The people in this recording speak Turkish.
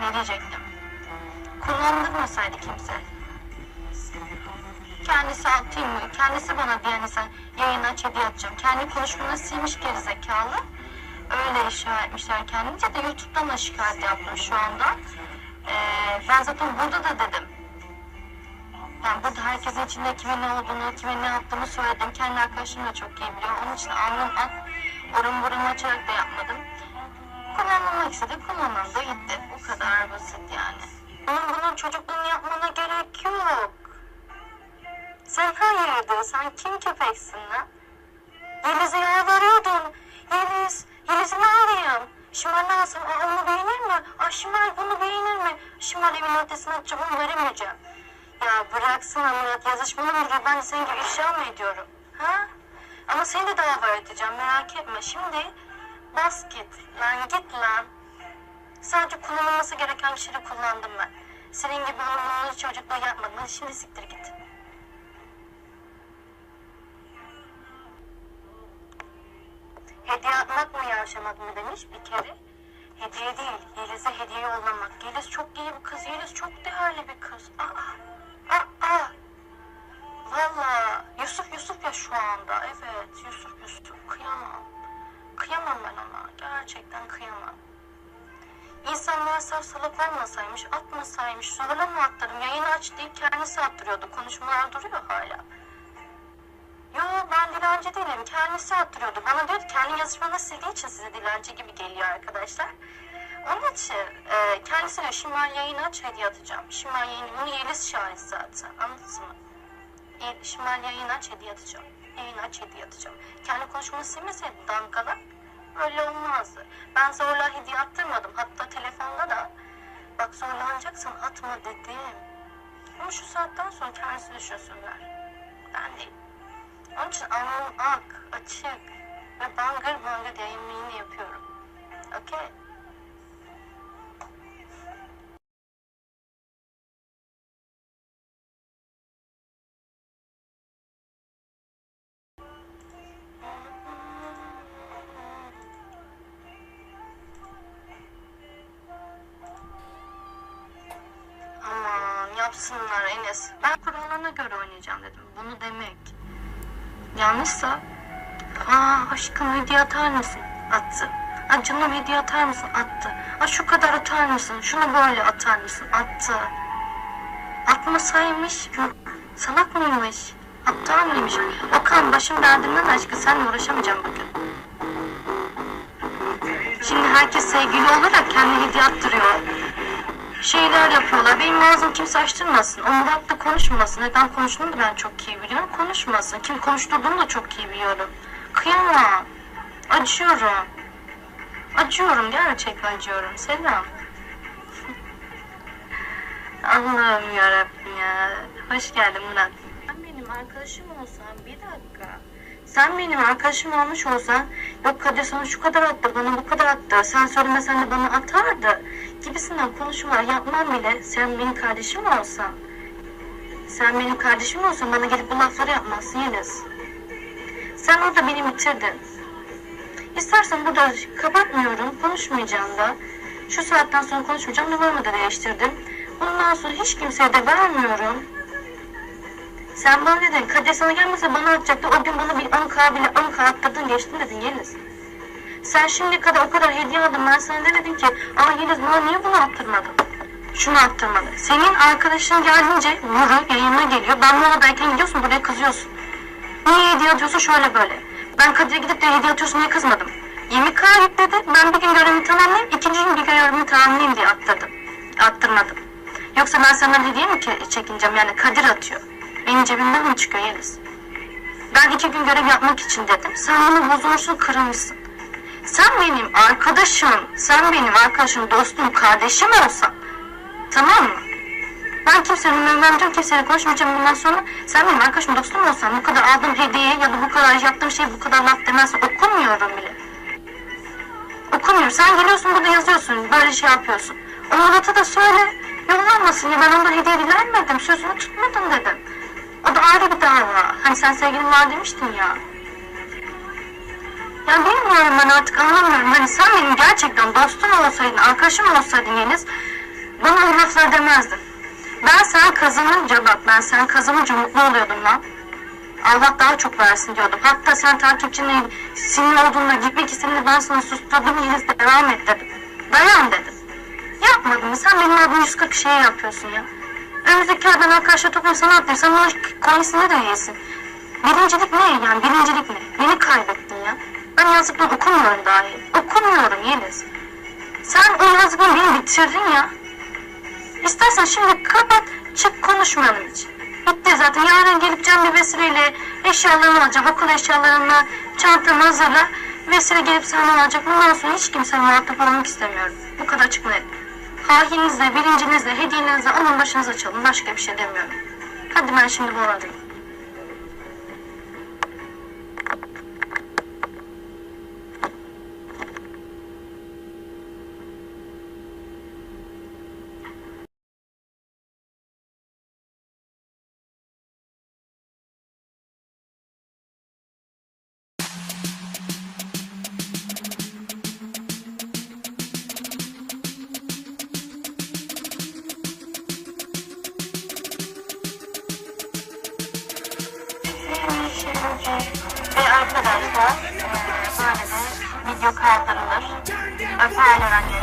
Ne diyecektim? Kullandırmasaydı kimse. Kendisi atayım mı? Kendisi bana diyen insan yayın aç hediye atacağım. Kendi konuşmanı silmiş gerizekalı. Öyle işaret etmişler kendince de YouTube'dan da şikayet yaptım şu anda. Ee, ben zaten burada da dedim. Yani burada herkesin içinde kimin ne olduğunu, kimin ne yaptığını söyledim. Kendi arkadaşım da çok iyi biliyor. Onun için alnım ak, orum buramı açarak da yapmadım. Kullanılmak istedi, kullanıldı, gitti. Bu kadar basit yani. Bunun, bunun çocukluğunu yapmana gerek yok. Sen hayırdır, sen kim köpeksin lan? Yeliz'e yalvarıyordun. Yeliz, Yeliz'i ne arayayım? Şimal alsam, aa onu beğenir mi? Aa Şimal bunu beğenir mi? Şimal evin ortasına atacağım, onu veremeyeceğim. Ya bıraksana Murat, yazışmalı mı ben de senin gibi ifşa mı ediyorum? Ha? Ama seni de dava edeceğim, merak etme. Şimdi bas git, lan git. Sadece kullanılması gereken kişileri kullandım ben. Senin gibi hormonlu çocukluğu yapmadım. Hadi şimdi siktir git. Hediye atmak mı yavşamak mı demiş bir kere. Hediye değil, Yeliz'e hediye yollamak. Yeliz çok iyi bir kız, Yeliz çok değerli bir kız. Aa, aa, aa. Valla Yusuf Yusuf ya şu anda. Gerçekten kıyamam. İnsanlar saf salak olmasaymış, atmasaymış, zorla mı attırım, yayını aç deyip kendisi attırıyordu. Konuşmalar duruyor hala. Yo ben dilenci değilim. Kendisi attırıyordu. Bana diyordu kendi yazışmanı sildiği için size dilenci gibi geliyor arkadaşlar. Onun için e, kendisi diyor şimdi ben yayını aç hediye atacağım. Şimdi ben yayını, bunu Yeliz şahit zaten. Anladınız mı? Ye- Şimdi ben yayını aç hediye atacağım. Yayını aç hediye atacağım. Kendi konuşmanı silmeseydi dangalak öyle olmazdı. Ben zorla hediye attırmadım. Hatta telefonda da bak zorlanacaksan atma dedim. Ama şu saatten sonra kendisi düşünsünler. Ben değil. Onun için alnım ak, açık ve bangır bangır yayınlayını yapıyorum. Yapsınlar Enes. Ben kurallarına göre oynayacağım dedim. Bunu demek. Yanlışsa aa aşkım hediye atar mısın? Attı. Aa canım hediye atar mısın? Attı. Aa şu kadar atar mısın? Şunu böyle atar mısın? Attı. Atmasaymış. Salak mıymış? Aptal mıymış? Okan başım derdinden aşkı senle uğraşamayacağım bugün. Şimdi herkes sevgili olarak kendi hediye attırıyor şeyler yapıyorlar. Benim ağzım kimse açtırmasın. O Murat da konuşmasın. Neden konuştuğunu da ben çok iyi biliyorum. Konuşmasın. Kim konuşturduğunu da çok iyi biliyorum. Kıyamam. Acıyorum. Acıyorum. Gerçekten acıyorum. Selam. Allah'ım yarabbim ya. Hoş geldin Murat. Sen benim arkadaşım olsan bir dakika. Sen benim arkadaşım olmuş olsan yok Kadir sana şu kadar attı bana bu kadar attı sen söylemesen de bana atardı gibisinden konuşmalar yapmam bile sen benim kardeşim olsan sen benim kardeşim olsan bana gelip bu lafları yapmazsın Yeliz. Sen orada beni bitirdin. İstersen burada kapatmıyorum konuşmayacağım da şu saatten sonra konuşmayacağım numaramı da değiştirdim. Bundan sonra hiç kimseye de vermiyorum. Sen bana dedin Kadir sana gelmese bana atacaktı. O gün bana bir 10k bile 10k attırdın geçtin dedin Yeliz. Sen şimdiye kadar o kadar hediye aldın. Ben sana demedim ki aa Yeliz bana niye bunu attırmadın? Şunu attırmadı. Senin arkadaşın gelince Nuru yayına geliyor. Ben Nuru'dayken gidiyorsun buraya kızıyorsun. Niye hediye atıyorsun şöyle böyle. Ben Kadir'e gidip de hediye atıyorsun diye kızmadım. 20k yükledi. Ben bir gün görevimi tamamlayayım. ikinci gün bir görevimi tamamlayayım diye attırdım. Attırmadım. Yoksa ben senden hediye mi ki çekineceğim? Yani Kadir atıyor. Benim cebimden mi çıkıyor Yeliz? Ben iki gün görev yapmak için dedim. Sen bunu bozulmuşsun, kırılmışsın. Sen benim arkadaşım, sen benim arkadaşım, dostum, kardeşim olsan tamam mı? Ben kimsenin önlemden kimseyle konuşmayacağım bundan sonra. Sen benim arkadaşım, dostum olsan bu kadar aldığım hediye ya da bu kadar yaptığım şey bu kadar laf demezsen okumuyorum bile. Okumuyorum. Sen geliyorsun burada yazıyorsun, böyle şey yapıyorsun. O Murat'a da söyle, yollanmasın ya ben ondan hediye dilenmedim, sözümü tutmadım dedim. O da ayrı bir dava. Hani sen sevgilin var demiştin ya. Ya bilmiyorum ben artık anlamıyorum. Hani sen benim gerçekten dostum olsaydın, arkadaşım olsaydın Yeliz. bana o lafları demezdin. Ben sen kazanınca bak ben sen kazanınca mutlu oluyordum lan. Allah daha çok versin diyordum. Hatta sen takipçinin sinir olduğunda gitmek istediğinde ben sana susturdum Yeliz devam et dedim. Dayan dedim. Yapmadın mı? Sen benim adım 140 şey yapıyorsun ya. Önümüzdeki aydan arkadaşlar ne yapayım? Sen o komisyonu da yesin. Birincilik ne yani? Birincilik ne? Beni. Ben yazdıklarını okumuyorum dahi. Okumuyorum Yeliz. Sen o yazdıklarını beni bitirdin ya. İstersen şimdi kapat, çık konuşmayalım hiç. Bitti zaten. Yarın gelip can bir vesileyle eşyalarını alacak, okul eşyalarını, çantamı hazırla. Vesile gelip seni alacak. Bundan sonra hiç kimsenin muhatap olmak istemiyorum. Bu kadar açık net. Hahininizle, bilincinizle, hediyenizle alın başınıza çalın. Başka bir şey demiyorum. Hadi ben şimdi bunu arayayım. Böyle de video kaldırılır. Öperler anneni.